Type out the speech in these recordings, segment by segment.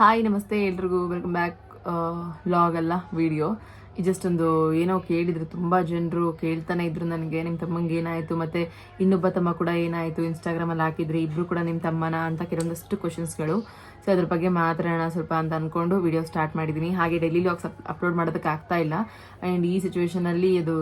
Hi ನಮಸ್ತೆ ಎಲ್ರಿಗೂ. Welcome back log ಅಲ್ಲ ವಿಡಿಯೋ ಜಸ್ಟ್ ಒಂದು ಏನೋ ಕೇಳಿದ್ರು, ತುಂಬ ಜನರು ಕೇಳ್ತಾನೆ ಇದ್ರು ನನಗೆ. ನಿಮ್ಮ ತಮ್ಮಂಗೆ ಏನಾಯಿತು? ಮತ್ತು ಇನ್ನೊಬ್ಬ ತಮ್ಮ ಕೂಡ ಏನಾಯಿತು? ಇನ್ಸ್ಟಾಗ್ರಾಮಲ್ಲಿ ಹಾಕಿದ್ರಿ ಇಬ್ಬರು ಕೂಡ ನಿಮ್ಮ ತಮ್ಮನ ಅಂತ ಕೆಲವೊಂದಷ್ಟು ಕ್ವಶನ್ಸ್ಗಳು ಸೊ ಅದ್ರ ಬಗ್ಗೆ ಮಾತಾಡೋಣ ಸ್ವಲ್ಪ ಅಂತ ಅಂದ್ಕೊಂಡು ವಿಡಿಯೋ ಸ್ಟಾರ್ಟ್ ಮಾಡಿದ್ದೀನಿ ಹಾಗೆ ಡೈಲಿ ಲಾಗ್ಸ್ ಅಪ್ಲೋಡ್ ಮಾಡೋದಕ್ಕೆ ಆಗ್ತಾ ಇಲ್ಲ. ಆ್ಯಂಡ್ ಈ ಸಿಚುವೇಶನಲ್ಲಿ ಇದು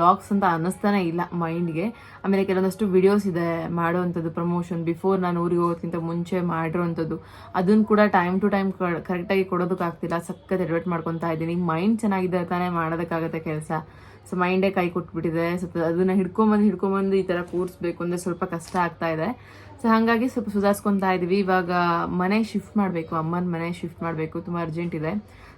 ಲಾಗ್ಸ್ ಅಂತ ಅನ್ನಿಸ್ತಾನೆ ಇಲ್ಲ ಮೈಂಡ್ಗೆ ಆಮೇಲೆ ಕೆಲವೊಂದಷ್ಟು ವಿಡಿಯೋಸ್ ಇದೆ ಮಾಡೋವಂಥದ್ದು ಪ್ರಮೋಷನ್ ಬಿಫೋರ್ ನಾನು ಊರಿಗೆ ಹೋಗೋದಕ್ಕಿಂತ ಮುಂಚೆ ಮಾಡಿರೋವಂಥದ್ದು. ಅದನ್ನು ಕೂಡ ಟೈಮ್ ಟು ಟೈಮ್ ಕರೆಕ್ಟಾಗಿ ಕೊಡೋದಕ್ಕಾಗ್ತಿಲ್ಲ. ಸಖತ್ ಎಡ್ವರ್ಟ್ ಮಾಡ್ಕೊತಾ ಇದ್ದೀನಿ. ಮೈಂಡ್ ಚೆನ್ನಾಗಿದೆ ತಾನೇ ಮಾಡೋದಕ್ಕಾಗತ್ತೆ ಕೆಲಸ. ಸೊ ಮೈಂಡೇ ಕೈ ಕೊಟ್ಬಿಟ್ಟಿದೆ. ಸ್ವಲ್ಪ ಅದನ್ನ ಹಿಡ್ಕೊಂಬಂದು ಹಿಡ್ಕೊಂಬಂದು ಈ ಥರ ಕೂರಿಸ್ಬೇಕು ಅಂದರೆ ಸ್ವಲ್ಪ ಕಷ್ಟ ಆಗ್ತಾ ಇದೆ. ಸೊ ಹಾಗಾಗಿ ಸ್ವಲ್ಪ ಸುಧಾರಿಸ್ಕೊತಾ ಇದೀವಿ. ಇವಾಗ ಮನೆ ಶಿಫ್ಟ್ ಮಾಡಬೇಕು. ಅಮ್ಮನ ಮನೆ ಶಿಫ್ಟ್ ಮಾಡಬೇಕು. ತುಂಬ ಅರ್ಜೆಂಟ್ ಇದೆ.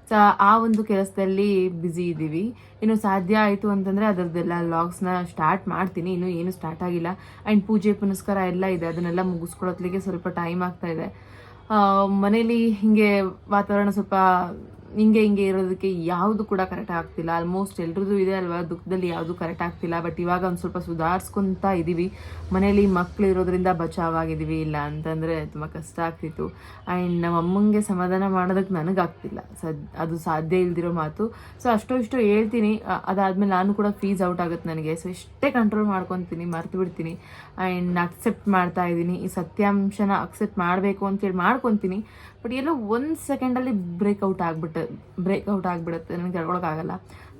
ಸೊ ಆ ಒಂದು ಕೆಲಸದಲ್ಲಿ ಬ್ಯುಸಿ ಇದ್ದೀವಿ ಇನ್ನು ಸಾಧ್ಯ ಆಯಿತು ಅಂತಂದರೆ ಅದರದ್ದೆಲ್ಲ ಲಾಗ್ಸ್ನ ಸ್ಟಾರ್ಟ್ ಮಾಡ್ತೀನಿ. ಇನ್ನೂ ಏನು ಸ್ಟಾರ್ಟ್ ಆಗಿಲ್ಲ. ಆ್ಯಂಡ್ ಪೂಜೆ, ಪುನಸ್ಕಾರ ಎಲ್ಲ ಇದೆ. ಅದನ್ನೆಲ್ಲ ಮುಗಿಸ್ಕೊಳತ್ಲಿಕ್ಕೆ ಸ್ವಲ್ಪ ಟೈಮ್ ಆಗ್ತಾ ಇದೆ. ಮನೇಲಿ ಹಿಂಗೆ ವಾತಾವರಣ ಸ್ವಲ್ಪ ಹಿಂಗೆ ಹಿಂಗೆ ಇರೋದಕ್ಕೆ ಯಾವುದು ಕೂಡ ಕರೆಕ್ಟ್ ಆಗ್ತಿಲ್ಲ. ಆಲ್ಮೋಸ್ಟ್ ಎಲ್ರದ್ದು ಇದೆ ಅಲ್ವಾ? ದುಃಖದಲ್ಲಿ ಯಾವುದು ಕರೆಕ್ಟ್ ಆಗ್ತಿಲ್ಲ. ಬಟ್ ಇವಾಗ ಒಂದು ಸ್ವಲ್ಪ ಸುಧಾರಿಸ್ಕೊತಾ ಇದ್ದೀವಿ ಮನೇಲಿ ಮಕ್ಳು ಇರೋದ್ರಿಂದ ಬಚಾವಾಗಿದ್ದೀವಿ ಇಲ್ಲ ಅಂತಂದರೆ ತುಂಬ ಕಷ್ಟ ಆಗ್ತಿತ್ತು. ಆ್ಯಂಡ್ ನಮ್ಮ ಅಮ್ಮಂಗೆ ಸಮಾಧಾನ ಮಾಡೋದಕ್ಕೆ ನನಗಾಗ್ತಿಲ್ಲ ಸದ್, ಅದು ಸಾಧ್ಯ ಇಲ್ದಿರೋ ಮಾತು. ಸೊ ಅಷ್ಟೋ ಇಷ್ಟೋ ಹೇಳ್ತೀನಿ. ಅದಾದ್ಮೇಲೆ ನಾನು ಕೂಡ ಫೀಸ್ ಔಟ್ ಆಗುತ್ತೆ ನನಗೆ. ಸೊ ಎಷ್ಟೇ ಕಂಟ್ರೋಲ್ ಮಾಡ್ಕೊತೀನಿ, ಮರ್ತು ಬಿಡ್ತೀನಿ. ಆ್ಯಂಡ್ ಅಕ್ಸೆಪ್ಟ್ ಮಾಡ್ತಾ ಇದ್ದೀನಿ ಈ ಸತ್ಯಾಂಶನ ಅಕ್ಸೆಪ್ಟ್ ಮಾಡಬೇಕು ಅಂತೇಳಿ ಮಾಡ್ಕೊತೀನಿ. ಬಟ್ ಎಲ್ಲೋ ಒಂದು ಸೆಕೆಂಡಲ್ಲಿ ಬ್ರೇಕ್ಔಟ್ ಆಗ್ಬಿಟ್ಟು ಬ್ರೇಕ್ಔಟ್ ಆಗಿಬಿಡುತ್ತೆ. ನನಗೆ ತಡ್ಕೊಳಕ್ಕಾಗಲ್ಲ.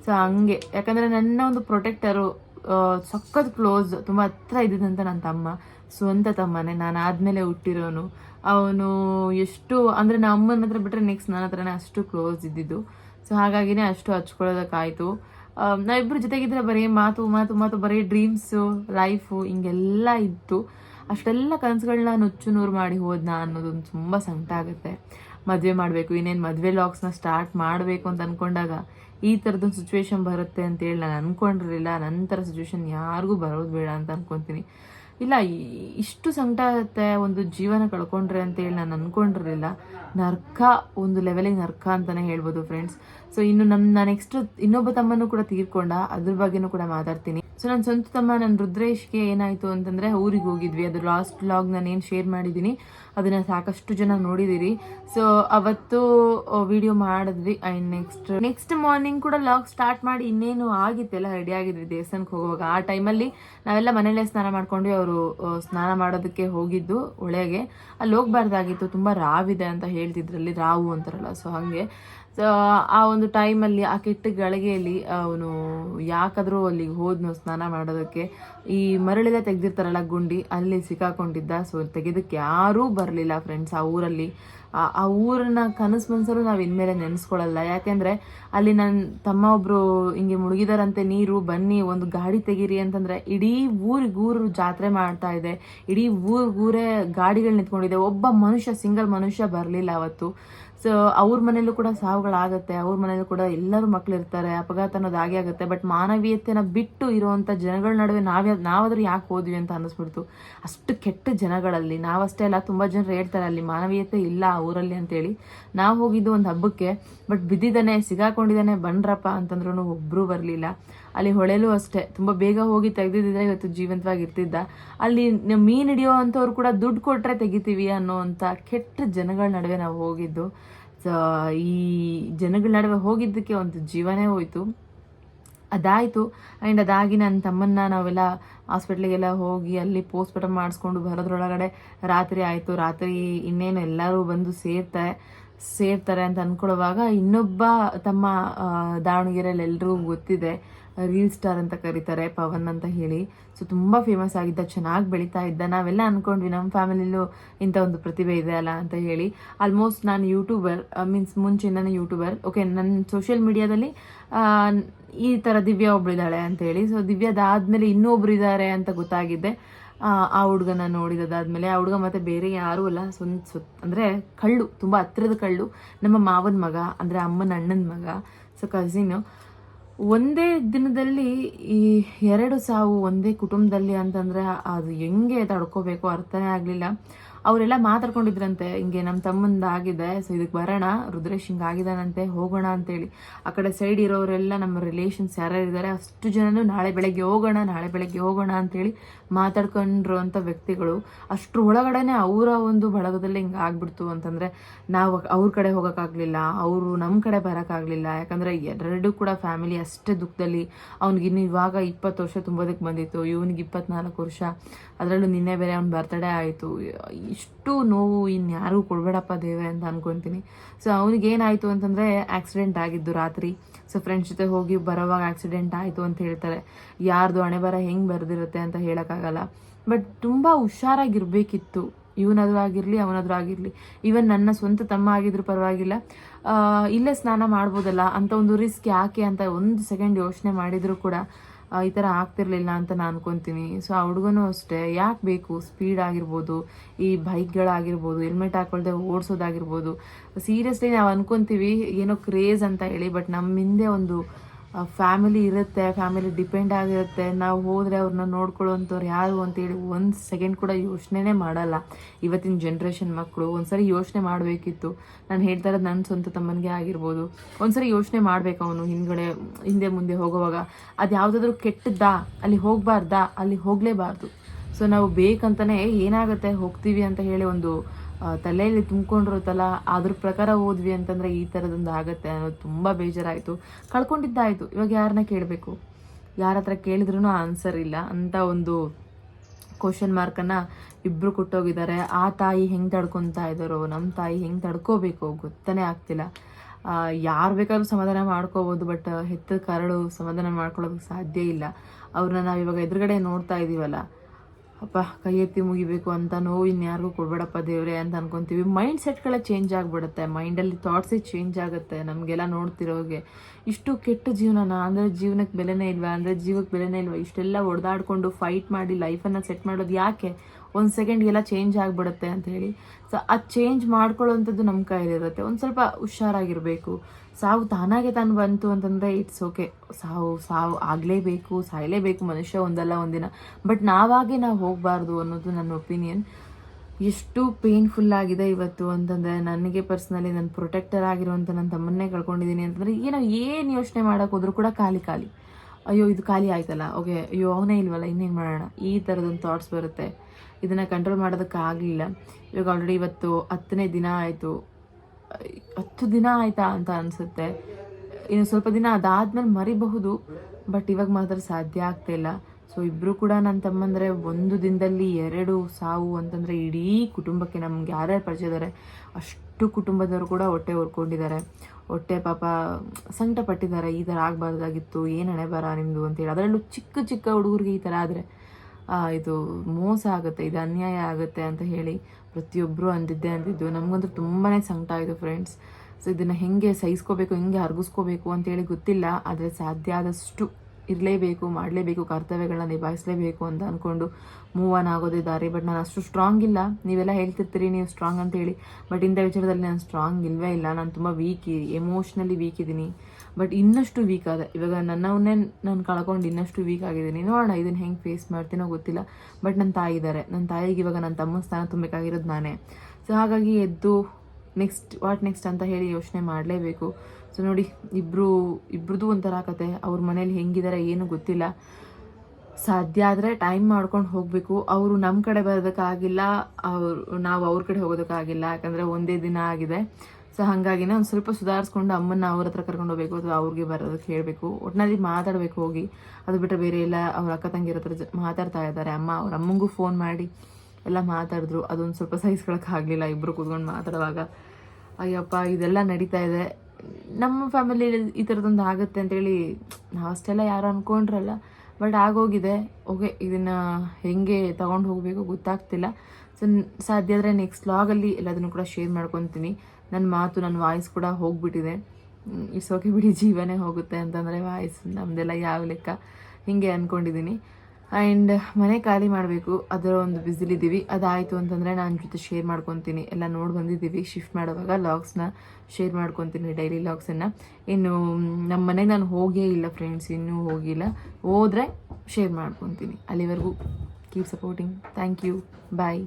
ಸೊ ಹಂಗೆ. ಯಾಕಂದರೆ ನನ್ನ ಒಂದು ಪ್ರೊಟೆಕ್ಟರು ಸಖತ್ ಕ್ಲೋಸ್ ತುಂಬ ಹತ್ರ ಇದ್ದಿದ್ದಂತ ನನ್ನ ತಮ್ಮ. ಸ್ವಂತ ತಮ್ಮನೇ? ನಾನು ಆದಮೇಲೆ ಹುಟ್ಟಿರೋನು. ಅವನು ಎಷ್ಟು, ಅಂದರೆ ನಮ್ಮ ಅಮ್ಮನ ಹತ್ರ ಬಿಟ್ಟರೆ ನೆಕ್ಸ್ಟ್ ನನ್ನ ಹತ್ರನೇ ಅಷ್ಟು ಕ್ಲೋಸ್ ಇದ್ದಿದ್ದು. ಸೊ ಹಾಗಾಗಿನೇ ಅಷ್ಟು ಹಚ್ಕೊಳ್ಳೋದಕ್ಕಾಯಿತು. ನಾವಿಬ್ಬರು ಜೊತೆಗಿದ್ರೆ ಬರೀ ಮಾತು ಮಾತು ಮಾತು, ಬರೀ ಡ್ರೀಮ್ಸು ಲೈಫು ಹಿಂಗೆಲ್ಲ ಇತ್ತು. ಅಷ್ಟೆಲ್ಲ ಕನಸುಗಳನ್ನ ನುಚ್ಚು ನೂರು ಮಾಡಿ ಹೋದ್ನಾ ಅನ್ನೋದೊಂದು ತುಂಬ ಸಂಕಟ ಆಗುತ್ತೆ. ಮದುವೆ ಮಾಡಬೇಕು, ಇನ್ನೇನು ಮದುವೆ ಲಾಕ್ಸ್ನ ಸ್ಟಾರ್ಟ್ ಮಾಡಬೇಕು ಅಂತ ಅಂದ್ಕೊಂಡಾಗ ಈ ಥರದೊಂದು ಸಿಚುವೇಶನ್ ಬರುತ್ತೆ ಅಂತೇಳಿ ನಾನು ಅಂದ್ಕೊಂಡಿರಲಿಲ್ಲ ನಂತರ ಸಿಚುವೇಶನ್ ಯಾರಿಗೂ ಬರೋದು ಬೇಡ ಅಂತ ಅಂದ್ಕೊತೀನಿ ಇಲ್ಲ, ಇಷ್ಟು ಸಂಕಟ ಆಗುತ್ತೆ ಒಂದು ಜೀವನ ಕಳ್ಕೊಂಡ್ರೆ ಅಂತೇಳಿ ನಾನು ಅಂದ್ಕೊಂಡಿರಲಿಲ್ಲ ನರ್ಕ, ಒಂದು ಲೆವೆಲಿಗೆ ನರ್ಕ ಅಂತಲೇ ಹೇಳ್ಬೋದು ಫ್ರೆಂಡ್ಸ್ ಸೊ ಇನ್ನು ನಮ್ಮ ನೆಕ್ಸ್ಟ್ ಇನ್ನೊಬ್ಬ ತಮ್ಮನೂ ಕೂಡ ತೀರ್ಕೊಂಡ, ಅದ್ರ ಬಗ್ಗೆನೂ ಕೂಡ ಮಾತಾಡ್ತೀನಿ. ಸೊ ನನ್ನ ಸ್ವಂತ ತಮ್ಮ ನನ್ನ ರುದ್ರೇಶ್ಗೆ ಏನಾಯಿತು ಅಂತಂದರೆ ಊರಿಗೆ ಹೋಗಿದ್ವಿ. ಅದು ಲಾಸ್ಟ್ ಲಾಗ್ ನಾನು ಏನು ಶೇರ್ ಮಾಡಿದ್ದೀನಿ, ಅದನ್ನು ಸಾಕಷ್ಟು ಜನ ನೋಡಿದ್ದೀರಿ ಸೊ ಅವತ್ತು ವಿಡಿಯೋ ಮಾಡಿದ್ವಿ. ಆ್ಯಂಡ್ ನೆಕ್ಸ್ಟ್ ನೆಕ್ಸ್ಟ್ ಮಾರ್ನಿಂಗ್ ಕೂಡ ಲಾಗ್ ಸ್ಟಾರ್ಟ್ ಮಾಡಿ ಇನ್ನೇನು ಆಗಿತ್ತೆಲ್ಲ ರೆಡಿ ಆಗಿದ್ವಿ ದೇವಸ್ಥಾನಕ್ಕೆ ಹೋಗುವಾಗ. ಆ ಟೈಮಲ್ಲಿ ನಾವೆಲ್ಲ ಮನೆಯಲ್ಲೇ ಸ್ನಾನ ಮಾಡ್ಕೊಂಡು ಅವರು ಸ್ನಾನ ಮಾಡೋದಕ್ಕೆ ಹೋಗಿದ್ದು ಒಳಗೆ. ಅಲ್ಲಿ ಹೋಗ್ಬಾರ್ದಾಗಿತ್ತು, ತುಂಬ ರಾವಿದೆ ಅಂತ ಹೇಳ್ತಿದ್ರಲ್ಲಿ ರಾವು ಅಂತಾರಲ್ಲ ಸೊ ಹಾಗೆ. ಆ ಒಂದು ಟೈಮಲ್ಲಿ ಆ ಕೆಟ್ಟ ಗಳಿಗೆಯಲ್ಲಿ ಅವನು ಯಾಕಾದರೂ ಅಲ್ಲಿಗೆ ಹೋದ್ನು ಸ್ನಾನ ಮಾಡೋದಕ್ಕೆ. ಈ ಮರಳೆಲ್ಲ ತೆಗೆದಿರ್ತಾರಲ್ಲ ಗುಂಡಿ, ಅಲ್ಲಿ ಸಿಕ್ಕಾಕೊಂಡಿದ್ದ ಸೊ ತೆಗೆದಕ್ಕೆ ಯಾರೂ ಬರಲಿಲ್ಲ ಫ್ರೆಂಡ್ಸ್ ಆ ಊರಲ್ಲಿ. ಆ- ಊರನ್ನ ಕನಸು ಮನ್ಸಲ್ಲೂ ನಾವು ಇನ್ಮೇಲೆ ನೆನೆಸ್ಕೊಳ್ಳಲ್ಲ. ಯಾಕೆಂದ್ರೆ ಅಲ್ಲಿ ನನ್ನ ತಮ್ಮ ಒಬ್ಬರು ಹಿಂಗೆ ಮುಳುಗಿದಾರಂತೆ, ನೀರು ಬನ್ನಿ, ಒಂದು ಗಾಡಿ ತೆಗೀರಿ ಅಂತಂದ್ರೆ ಇಡೀ ಊರಿಗೂರು ಜಾತ್ರೆ ಮಾಡ್ತಾ ಇದೆ. ಇಡೀ ಊರಿಗೂರೇ ಗಾಡಿಗಳು ನಿಂತ್ಕೊಂಡಿದೆ. ಒಬ್ಬ ಮನುಷ್ಯ, ಸಿಂಗಲ್ ಮನುಷ್ಯ ಬರಲಿಲ್ಲ ಅವತ್ತು. ಸೊ ಅವ್ರ ಮನೇಲೂ ಕೂಡ ಸಾವುಗಳಾಗತ್ತೆ, ಅವ್ರ ಮನೇಲೂ ಕೂಡ ಎಲ್ಲರೂ ಮಕ್ಳು ಇರ್ತಾರೆ ಅಪಘಾತ ಅನ್ನೋದು ಆಗೇ ಆಗುತ್ತೆ ಬಟ್ ಮಾನವೀಯತೆನ ಬಿಟ್ಟು ಇರುವಂಥ ಜನಗಳ ನಡುವೆ ನಾವ್ಯಾ ನಾವಾದ್ರೂ ಯಾಕೆ ಹೋದ್ವಿ ಅಂತ ಅನ್ನಿಸ್ಬಿಡ್ತು. ಅಷ್ಟು ಕೆಟ್ಟ ಜನಗಳಲ್ಲಿ ನಾವಷ್ಟೇ ಅಲ್ಲ, ತುಂಬ ಜನರು ಹೇಳ್ತಾರೆ ಅಲ್ಲಿ ಮಾನವೀಯತೆ ಇಲ್ಲ ಊರಲ್ಲಿ ಅಂತೇಳಿ. ನಾವು ಹೋಗಿದ್ದು ಒಂದು ಹಬ್ಬಕ್ಕೆ ಬಟ್ ಬಿದ್ದಿದ್ದಾನೆ, ಸಿಗಾಕೊಂಡಿದ್ದಾನೆ ಬನ್ರಪ್ಪ ಅಂತಂದ್ರೂ ಒಬ್ಬರೂ ಬರಲಿಲ್ಲ. ಅಲ್ಲಿ ಹೊಳೆಲೂ ಅಷ್ಟೇ, ತುಂಬ ಬೇಗ ಹೋಗಿ ತೆಗೆದಿದ್ದಿದ್ರೆ ಇವತ್ತು ಜೀವಂತವಾಗಿ ಇರ್ತಿದ್ದ. ಅಲ್ಲಿ ಮೀನು ಹಿಡಿಯೋ ಅಂಥವ್ರು ಕೂಡ ದುಡ್ಡು ಕೊಟ್ಟರೆ ತೆಗಿತೀವಿ ಅನ್ನೋ ಅಂಥ ಕೆಟ್ಟ ಜನಗಳ ನಡುವೆ ನಾವು ಹೋಗಿದ್ದು. ಈ ಜನಗಳ ನಡುವೆ ಹೋಗಿದ್ದಕ್ಕೆ ಒಂದು ಜೀವನೇ ಹೋಯಿತು. ಅದಾಯಿತು. ಆ್ಯಂಡ್ ಅದಾಗಿ ನನ್ನ ತಮ್ಮನ್ನ ನಾವೆಲ್ಲ ಹಾಸ್ಪಿಟ್ಲಿಗೆಲ್ಲ ಹೋಗಿ ಅಲ್ಲಿ ಪೋಸ್ಟ್ಮಾರ್ಟಮ್ ಮಾಡಿಸ್ಕೊಂಡು ಬರೋದ್ರೊಳಗಡೆ ರಾತ್ರಿ ಆಯಿತು. ರಾತ್ರಿ ಇನ್ನೇನು ಎಲ್ಲರೂ ಬಂದು ಸೇರ್ತಾರೆ ಸೇರ್ತಾರೆ ಅಂತ ಅಂದ್ಕೊಳ್ಳುವಾಗ ಇನ್ನೊಬ್ಬ ತಮ್ಮ ದಾವಣಗೆರೆಯಲ್ಲಿ ಎಲ್ರಿಗೂ ಗೊತ್ತಿದೆ. ರೀಲ್ ಸ್ಟಾರ್ ಅಂತ ಕರೀತಾರೆ ಪವನ್ ಅಂತ ಹೇಳಿ. ಸೊ ತುಂಬ ಫೇಮಸ್ ಆಗಿದ್ದ ಚೆನ್ನಾಗಿ ಬೆಳೀತಾ ಇದ್ದ. ನಾವೆಲ್ಲ ಅಂದ್ಕೊಂಡ್ವಿ ನಮ್ಮ ಫ್ಯಾಮಿಲಿಲೂ ಇಂಥ ಒಂದು ಪ್ರತಿಭೆ ಇದೆ ಅಲ್ಲ ಅಂತ ಹೇಳಿ. ಆಲ್ಮೋಸ್ಟ್ ನಾನು ಯೂಟ್ಯೂಬರ್ ಮೀನ್ಸ್ ಮುಂಚೆಯಿಂದನೇ ಯೂಟ್ಯೂಬರ್ ಓಕೆ ನನ್ನ ಸೋಷಿಯಲ್ ಮೀಡಿಯಾದಲ್ಲಿ ಈ ಥರ ದಿವ್ಯಾ ಒಬ್ಬಳಿದ್ದಾಳೆ ಅಂತ ಹೇಳಿ. ಸೊ ದಿವ್ಯಾದಾದ್ಮೇಲೆ ಇನ್ನೊಬ್ರು ಇದ್ದಾರೆ ಅಂತ ಗೊತ್ತಾಗಿದ್ದೆ ಆ, ಹುಡುಗನ ನೋಡಿದಾದ್ಮೇಲೆ ಆ ಹುಡುಗ ಮತ್ತೆ ಬೇರೆ ಯಾರೂ ಅಲ್ಲ. ಸ್ವಂತ ಸುತ್ ಅಂದರೆ ಕಳ್ಳು ತುಂಬ ಹತ್ತಿರದ ಕಳ್ಳು. ನಮ್ಮ ಮಾವನ ಮಗ ಅಂದರೆ ಅಮ್ಮನ ಅಣ್ಣನ ಮಗ ಸೊ ಕಸಿನು ಒಂದೇ ದಿನದಲ್ಲಿ ಈ ಎರಡು ಸಾವು ಒಂದೇ ಕುಟುಂಬದಲ್ಲಿ ಅಂತಂದರೆ ಅದು ಹೆಂಗೆ ತಡ್ಕೋಬೇಕು ಅರ್ಥನೇ ಆಗಲಿಲ್ಲ. ಅವರೆಲ್ಲ ಮಾತಾಡ್ಕೊಂಡಿದ್ರಂತೆ, ಹಿಂಗೆ ನಮ್ಮ ತಮ್ಮಂದು ಆಗಿದೆ ಸೊ ಇದಕ್ಕೆ ಬರೋಣ, ರುದ್ರೇಶ್ ಹಿಂಗೆ ಆಗಿದ್ದಾನಂತೆ ಹೋಗೋಣ ಅಂತೇಳಿ. ಆ ಕಡೆ ಸೈಡ್ ಇರೋರೆಲ್ಲ ನಮ್ಮ ರಿಲೇಷನ್ಸ್ ಯಾರ್ಯಾರು ಇದ್ದಾರೆ ಅಷ್ಟು ಜನನು ನಾಳೆ ಬೆಳಗ್ಗೆ ಹೋಗೋಣ, ನಾಳೆ ಬೆಳಗ್ಗೆ ಹೋಗೋಣ ಅಂತೇಳಿ ಮಾತಾಡ್ಕೊಂಡಿರುವಂಥ ವ್ಯಕ್ತಿಗಳು. ಅಷ್ಟ್ರ ಒಳಗಡೆನೆ ಅವರ ಒಂದು ಬಳಗದಲ್ಲಿ ಹಿಂಗೆ ಆಗ್ಬಿಡ್ತು ಅಂತಂದರೆ, ನಾವು ಅವ್ರ ಕಡೆ ಹೋಗೋಕ್ಕಾಗಲಿಲ್ಲ, ಅವರು ನಮ್ಮ ಕಡೆ ಬರೋಕ್ಕಾಗಲಿಲ್ಲ. ಯಾಕಂದರೆ ಎರಡೂ ಕೂಡ ಫ್ಯಾಮಿಲಿ ಅಷ್ಟೇ ದುಃಖದಲ್ಲಿ. ಅವ್ನಿಗಿನ್ನು ಇವಾಗ ಇಪ್ಪತ್ತು ವರ್ಷ ತುಂಬೋದಕ್ಕೆ ಬಂದಿತ್ತು, ಇವನಿಗೆ ಇಪ್ಪತ್ನಾಲ್ಕು ವರ್ಷ. ಅದರಲ್ಲೂ ನಿನ್ನೆ ಬೇರೆ ಅವ್ನ ಬರ್ತಡೇ ಆಯಿತು. ಇಷ್ಟು ನೋವು ಇನ್ಯಾರಿಗೂ ಕೊಡಬೇಡಪ್ಪ ದೇವೆ ಅಂತ ಅನ್ಕೊತೀನಿ. ಸೊ ಅವ್ನಿಗೆ ಏನಾಯಿತು ಅಂತಂದರೆ ಆಕ್ಸಿಡೆಂಟ್ ಆಗಿದ್ದು ರಾತ್ರಿ. ಸೊ ಫ್ರೆಂಡ್ಸ್ ಜೊತೆ ಹೋಗಿ ಬರೋವಾಗ ಆಕ್ಸಿಡೆಂಟ್ ಆಯಿತು ಅಂತ ಹೇಳ್ತಾರೆ. ಯಾರ್ದು ಹಣೆ ಬರ ಹೆಂಗೆ ಬರೆದಿರುತ್ತೆ ಅಂತ ಹೇಳೋಕ್ಕಾಗಲ್ಲ. ಬಟ್ ತುಂಬ ಹುಷಾರಾಗಿರಬೇಕಿತ್ತು. ಇವನಾದ್ರೂ ಆಗಿರಲಿ, ಅವನಾದ್ರೂ ಆಗಿರಲಿ. ಈವನ್ ನನ್ನ ಸ್ವಂತ ತಮ್ಮ ಆಗಿದ್ರು ಪರವಾಗಿಲ್ಲ. ಇಲ್ಲೇ ಸ್ನಾನ ಮಾಡ್ಬೋದಲ್ಲ ಅಂತ ಒಂದು ರಿಸ್ಕ್ ಯಾಕೆ ಅಂತ ಒಂದು ಸೆಕೆಂಡ್ ಯೋಚನೆ ಮಾಡಿದರೂ ಕೂಡ. ಈ ಥರ ಆಗ್ತಿರ್ಲಿಲ್ಲ ಅಂತ ನಾನು ಅನ್ಕೊಂತೀನಿ. ಸೊ ಆ ಹುಡುಗನೂ ಅಷ್ಟೇ. ಯಾಕೆ ಬೇಕು? ಸ್ಪೀಡ್ ಆಗಿರ್ಬೋದು, ಈ ಬೈಕ್ಗಳಾಗಿರ್ಬೋದು ಹೆಲ್ಮೆಟ್ ಹಾಕೊಳ್ದೆ ಓಡಿಸೋದಾಗಿರ್ಬೋದು. ಸೀರಿಯಸ್ಲಿ ನಾವು ಅನ್ಕೊಂತೀವಿ, ಏನೋ ಕ್ರೇಜ್ ಅಂತ ಹೇಳಿ ಬಟ್ ನಮ್ಮ ಹಿಂದೆ ಒಂದು ಫ್ಯಾಮಿಲಿ ಇರುತ್ತೆ, ಫ್ಯಾಮಿಲಿ ಡಿಪೆಂಡ್ ಆಗಿರುತ್ತೆ. ನಾವು ಹೋದರೆ ಅವ್ರನ್ನ ನೋಡ್ಕೊಳ್ಳೋಂಥವ್ರು ಯಾರು ಅಂತೇಳಿ ಒಂದು ಸೆಕೆಂಡ್ ಕೂಡ ಯೋಚನೆನೇ ಮಾಡಲ್ಲ. ಇವತ್ತಿನ ಜನ್ರೇಷನ್ ಮಕ್ಕಳು ಒಂದ್ಸರಿ ಯೋಚನೆ ಮಾಡಬೇಕಿತ್ತು. ನಾನು ಹೇಳ್ತಾ ಇರೋದು ನನ್ನ ಸ್ವಂತ ತಮ್ಮನಿಗೆ ಆಗಿರ್ಬೋದು. ಒಂದ್ಸರಿ ಯೋಚನೆ ಮಾಡಬೇಕು ಅವನು ಹಿಂದ್ಗಡೆ, ಹಿಂದೆ ಮುಂದೆ ಹೋಗುವಾಗ. ಅದು ಯಾವುದಾದ್ರೂ ಕೆಟ್ಟದ್ದಾ? ಅಲ್ಲಿ ಹೋಗಬಾರ್ದಾ? ಅಲ್ಲಿ ಹೋಗಲೇಬಾರ್ದು. ಸೊ ನಾವು ಬೇಕಂತಲೇ ಏನಾಗುತ್ತೆ, ಹೋಗ್ತೀವಿ ಅಂತ ಹೇಳಿ ಒಂದು ತಲೆಯಲ್ಲಿ ತುಂಬ್ಕೊಂಡಿರುತ್ತಲ್ಲ, ಅದ್ರ ಪ್ರಕಾರ ಓದ್ವಿ ಅಂತಂದ್ರೆ ಈ ಥರದೊಂದು ಆಗುತ್ತೆ ಅನ್ನೋದು ತುಂಬ ಬೇಜಾರಾಯಿತು. ಕಳ್ಕೊಂಡಿದ್ದಾಯಿತು. ಇವಾಗ ಯಾರನ್ನ ಕೇಳಬೇಕು? ಯಾರ ಹತ್ರ ಕೇಳಿದ್ರೂ ಆನ್ಸರ್ ಇಲ್ಲ. ಅಂತ ಒಂದು ಕ್ವಶನ್ ಮಾರ್ಕನ್ನು ಇಬ್ಬರು ಕೊಟ್ಟೋಗಿದ್ದಾರೆ. ಆ ತಾಯಿ ಹೆಂಗೆ ತಡ್ಕೊತಾ ಇದ್ದಾರೋ ನಮ್ಮ ತಾಯಿ ಹೆಂಗೆ ತಡ್ಕೋಬೇಕು ಗೊತ್ತನೇ ಆಗ್ತಿಲ್ಲ. ಯಾರು ಬೇಕಾದ್ರೂ ಸಮಾಧಾನ ಮಾಡ್ಕೋಬೋದು ಬಟ್ ಹೆತ್ತ ಕರಳು ಸಮಾಧಾನ ಮಾಡ್ಕೊಳ್ಳೋದಕ್ಕೆ ಸಾಧ್ಯ ಇಲ್ಲ. ಅವ್ರನ್ನ ನಾವು ಇವಾಗ ಎದುರುಗಡೆ ನೋಡ್ತಾ ಇದ್ದೀವಲ್ಲ ಅಪ್ಪ ಕೈ ಎತ್ತಿ ಮುಗಿಬೇಕು ಅಂತ ನೋವು ಇನ್ಯಾರಿಗೂ ಕೊಡಬೇಡಪ್ಪ ದೇವ್ರೆ ಅಂತ ಅನ್ಕೊಂತೀವಿ. ಮೈಂಡ್ ಸೆಟ್ಗಳೇ ಚೇಂಜ್ ಆಗಿಬಿಡುತ್ತೆ. ಮೈಂಡಲ್ಲಿ ಥಾಟ್ಸೇ ಚೇಂಜ್ ಆಗುತ್ತೆ ನಮಗೆಲ್ಲ ನೋಡ್ತಿರೋಗೆ. ಇಷ್ಟು ಕೆಟ್ಟ ಜೀವನನ, ಅಂದರೆ ಜೀವನಕ್ಕೆ ಬೆಲೆನೇ ಇಲ್ವಾ, ಅಂದರೆ ಜೀವಕ್ಕೆ ಬೆಲೆನೇ ಇಲ್ವಾ, ಇಷ್ಟೆಲ್ಲ ಒಡೆದಾಡ್ಕೊಂಡು ಫೈಟ್ ಮಾಡಿ ಲೈಫನ್ನು ಸೆಟ್ ಮಾಡೋದು ಯಾಕೆ? ಒಂದು ಸೆಕೆಂಡ್ ಎಲ್ಲ ಚೇಂಜ್ ಆಗಿಬಿಡುತ್ತೆ ಅಂತ ಹೇಳಿ. ಸೊ ಆ ಚೇಂಜ್ ಮಾಡ್ಕೊಳ್ಳೋವಂಥದ್ದು ನಮ್ಮ ಕೈಲಿರುತ್ತೆ. ಒಂದು ಸ್ವಲ್ಪ ಹುಷಾರಾಗಿರಬೇಕು. ಸಾವು ತಾನಾಗೆ ತಾನು ಬಂತು ಅಂತಂದರೆ ಇಟ್ಸ್ ಓಕೆ ಸಾವು ಸಾವು ಆಗಲೇಬೇಕು, ಸಾಯಲೇಬೇಕು ಮನುಷ್ಯ ಒಂದಲ್ಲ ಒಂದಿನ. ಬಟ್ ನಾವಾಗೆ ನಾವು ಹೋಗಬಾರ್ದು ಅನ್ನೋದು ನನ್ನ ಒಪಿನಿಯನ್ ಎಷ್ಟು ಪೇನ್ಫುಲ್ ಆಗಿದೆ ಇವತ್ತು ಅಂತಂದರೆ ನನಗೆ ಪರ್ಸ್ನಲಿ ನನ್ನ ಪ್ರೊಟೆಕ್ಟರ್ ಆಗಿರುವಂಥ ನನ್ನ ತಮ್ಮನ್ನೇ ಕಳ್ಕೊಂಡಿದ್ದೀನಿ ಅಂತಂದರೆ ಏನೋ ಏನು ಯೋಚನೆ ಮಾಡೋಕೆ ಕೂಡ ಖಾಲಿ ಖಾಲಿ. ಅಯ್ಯೋ, ಇದು ಖಾಲಿ ಆಯ್ತಲ್ಲ. ಓಕೆ ಅಯ್ಯೋ, ಅವನೇ ಇಲ್ವಲ್ಲ, ಇನ್ನೇನು ಮಾಡೋಣ? ಈ ಥರದೊಂದು ಥಾಟ್ಸ್ ಬರುತ್ತೆ. ಇದನ್ನು ಕಂಟ್ರೋಲ್ ಮಾಡೋದಕ್ಕೆ ಆಗಲಿಲ್ಲ. ಇವಾಗ ಆಲ್ರೆಡಿ ಇವತ್ತು ಹತ್ತನೇ ದಿನ ಆಯಿತು. ಹತ್ತು ದಿನ ಆಯ್ತಾ ಅಂತ ಅನಿಸುತ್ತೆ. ಇನ್ನು ಸ್ವಲ್ಪ ದಿನ ಅದಾದ್ಮೇಲೆ ಮರಿಬಹುದು ಬಟ್ ಇವಾಗ ಮಾತ್ರ ಸಾಧ್ಯ ಆಗ್ತಾ ಇಲ್ಲ. ಸೊ ಇಬ್ಬರು ಕೂಡ ನನ್ನ ತಮ್ಮಂದರೆ ಒಂದು ದಿನದಲ್ಲಿ ಎರಡು ಸಾವು ಅಂತಂದರೆ ಇಡೀ ಕುಟುಂಬಕ್ಕೆ ನಮ್ಗೆ ಯಾರ್ಯಾರು ಪರಿಚಯ ಇದಾರೆ, ಅಷ್ಟು ಕುಟುಂಬದವರು ಕೂಡ ಹೊಟ್ಟೆ ಹೊರ್ಕೊಂಡಿದ್ದಾರೆ ಹೊಟ್ಟೆ ಪಾಪ ಸಂಕಟ ಪಟ್ಟಿದ್ದಾರೆ ಈ ಥರ ಆಗಬಾರ್ದಾಗಿತ್ತು, ಏನು ಹಣೆ ಬರ ನಿಮ್ಮದು ಅಂತೇಳಿ ಅದರಲ್ಲೂ ಚಿಕ್ಕ ಚಿಕ್ಕ ಹುಡುಗರಿಗೆ ಈ ಥರ ಆದರೆ ಇದು ಮೋಸ ಆಗುತ್ತೆ, ಇದು ಅನ್ಯಾಯ ಆಗುತ್ತೆ ಅಂತ ಹೇಳಿ ಪ್ರತಿಯೊಬ್ಬರು ಅಂದಿದ್ದೆ ಅಂದಿದ್ದು. ನಮಗಂತೂ ತುಂಬಾ ಸಂಕಟ ಆಯಿತು ಫ್ರೆಂಡ್ಸ್ ಸೊ ಇದನ್ನು ಹೆಂಗೆ ಸಹಿಸ್ಕೋಬೇಕು, ಹೆಂಗೆ ಹರ್ಗಿಸ್ಕೋಬೇಕು ಅಂತೇಳಿ ಗೊತ್ತಿಲ್ಲ. ಆದರೆ ಸಾಧ್ಯ ಆದಷ್ಟು ಇರಲೇಬೇಕು, ಮಾಡಲೇಬೇಕು ಕರ್ತವ್ಯಗಳನ್ನ ನಿಭಾಯಿಸಲೇಬೇಕು ಅಂತ ಅಂದ್ಕೊಂಡು ಮೂವ್ ಆನ್ ಆಗೋದೇ ದಾರಿ ಬಟ್ ನಾನು ಅಷ್ಟು ಸ್ಟ್ರಾಂಗ್ ಇಲ್ಲ. ನೀವೆಲ್ಲ ಹೇಳ್ತಿರ್ತೀರಿ, ನೀವು ಸ್ಟ್ರಾಂಗ್ ಅಂತ ಹೇಳಿ. ಬಟ್ ಇಂಥ ವಿಚಾರದಲ್ಲಿ ನಾನು ಸ್ಟ್ರಾಂಗ್ ಇಲ್ಲವೇ ಇಲ್ಲ. ನಾನು ತುಂಬ ವೀಕ್ ಎಮೋಷ್ನಲಿ ವೀಕ್ ಇದ್ದೀನಿ ಬಟ್ ಇನ್ನಷ್ಟು ವೀಕ್ ಆದ. ಇವಾಗ ನನ್ನವನ್ನೇ ನಾನು ಕಳ್ಕೊಂಡು ಇನ್ನಷ್ಟು ವೀಕ್ ಆಗಿದ್ದೀನಿ. ನೋಡೋಣ, ಇದನ್ನು ಹೆಂಗೆ ಫೇಸ್ ಮಾಡ್ತೀನೋ ಗೊತ್ತಿಲ್ಲ. ಬಟ್ ನನ್ನ ತಾಯಿ ಇದ್ದಾರೆ ನನ್ನ ತಾಯಿಗೆ ಇವಾಗ ನನ್ನ ತಮ್ಮ ಸ್ಥಾನ ತುಂಬಬೇಕಾಗಿರೋದು ನಾನೇ. ಸೊ ಹಾಗಾಗಿ ಎದ್ದು ನೆಕ್ಸ್ಟ್ ವಾಟ್ ನೆಕ್ಸ್ಟ್ ಅಂತ ಹೇಳಿ ಯೋಚನೆ ಮಾಡಲೇಬೇಕು. ಸೊ ನೋಡಿ ಇಬ್ಬರು ಇಬ್ರದ್ದು ಒಂಥರ ಕತೆ. ಅವ್ರ ಮನೇಲಿ ಹೆಂಗಿದ್ದಾರೆ ಏನು ಗೊತ್ತಿಲ್ಲ. ಸಾಧ್ಯ ಆದರೆ ಟೈಮ್ ಮಾಡ್ಕೊಂಡು ಹೋಗಬೇಕು. ಅವರು ನಮ್ಮ ಕಡೆ ಬರೋದಕ್ಕಾಗಿಲ್ಲ. ಅವರು, ನಾವು ಅವ್ರ ಕಡೆ ಹೋಗೋದಕ್ಕಾಗಿಲ್ಲ. ಯಾಕಂದರೆ ಒಂದೇ ದಿನ ಆಗಿದೆ. ಸೊ ಹಾಗಾಗಿನೇ ಒಂದು ಸ್ವಲ್ಪ ಸುಧಾರಿಸ್ಕೊಂಡು ಅಮ್ಮನ್ನ ಅವ್ರ ಹತ್ರ ಕರ್ಕೊಂಡು ಹೋಗ್ಬೇಕು, ಅಥವಾ ಅವ್ರಿಗೆ ಬರೋದಕ್ಕೆ ಹೇಳಬೇಕು. ಒಟ್ಟಿನಲ್ಲಿ ಮಾತಾಡಬೇಕು ಹೋಗಿ. ಅದು ಬಿಟ್ಟರೆ ಬೇರೆ ಎಲ್ಲ ಅವ್ರ ಅಕ್ಕ ತಂಗಿರ ಹತ್ರ ಮಾತಾಡ್ತಾ ಇದ್ದಾರೆ. ಅಮ್ಮ, ಅವ್ರ ಅಮ್ಮಂಗೂ ಫೋನ್ ಮಾಡಿ ಎಲ್ಲ ಮಾತಾಡಿದ್ರು. ಅದೊಂದು ಸ್ವಲ್ಪ ಸಹಿಸ್ಕೊಳಕ್ಕಾಗಲಿಲ್ಲ ಇಬ್ಬರು ಕೂತ್ಕೊಂಡು ಮಾತಾಡುವಾಗ. ಅಯ್ಯಪ್ಪ, ಇದೆಲ್ಲ ನಡೀತಾ ಇದೆ. ನಮ್ಮ ಫ್ಯಾಮಿಲಿ ಈ ಥರದೊಂದು ಆಗುತ್ತೆ ಅಂತೇಳಿ ನಾವು ಅಷ್ಟೆಲ್ಲ ಯಾರು ಅಂದ್ಕೊಂಡ್ರಲ್ಲ ಬಟ್ ಆಗೋಗಿದೆ. ಓಕೆ ಇದನ್ನು ಹೆಂಗೆ ತಗೊಂಡು ಹೋಗಬೇಕು ಗೊತ್ತಾಗ್ತಿಲ್ಲ. ಸೊ ಸಾಧ್ಯ ಆದರೆ ನೆಕ್ಸ್ಟ್ ಲಾಗಲ್ಲಿ ಎಲ್ಲದನ್ನು ಕೂಡ ಶೇರ್ ಮಾಡ್ಕೊತೀನಿ. ನನ್ನ ಮಾತು, ನನ್ನ ವಾಯ್ಸ್ ಕೂಡ ಹೋಗಿಬಿಟ್ಟಿದೆ. ಇಟ್ಸ್ ಓಕೆ ಬಿಡಿ, ಜೀವನೇ ಹೋಗುತ್ತೆ ಅಂತಂದರೆ ವಾಯ್ಸ್ ನಮ್ಮದೆಲ್ಲ ಯಾವ ಲೆಕ್ಕ? ಹೀಗೆ ಅಂದ್ಕೊಂಡಿದ್ದೀನಿ ಆ್ಯಂಡ್ ಮನೆ ಖಾಲಿ ಮಾಡಬೇಕು, ಅದರ ಒಂದು ಬಿಸಿಲಿದ್ದೀವಿ. ಅದಾಯಿತು ಅಂತಂದರೆ ನಾನು ಜೊತೆ ಶೇರ್ ಮಾಡ್ಕೊತೀನಿ. ಎಲ್ಲ ನೋಡಿ ಬಂದಿದ್ದೀವಿ ಶಿಫ್ಟ್ ಮಾಡುವಾಗ ಲಾಗ್ಸ್ನ ಶೇರ್ ಮಾಡ್ಕೊತೀನಿ ಡೈಲಿ ಲಾಗ್ಸನ್ನು ಇನ್ನು ನಮ್ಮ ಮನೆಗೆ ನಾನು ಹೋಗೇ ಇಲ್ಲ ಫ್ರೆಂಡ್ಸ್ ಇನ್ನೂ ಹೋಗಿಲ್ಲ. ಹೋದರೆ ಶೇರ್ ಮಾಡ್ಕೊತೀನಿ. ಅಲ್ಲಿವರೆಗೂ keep supporting thank you bye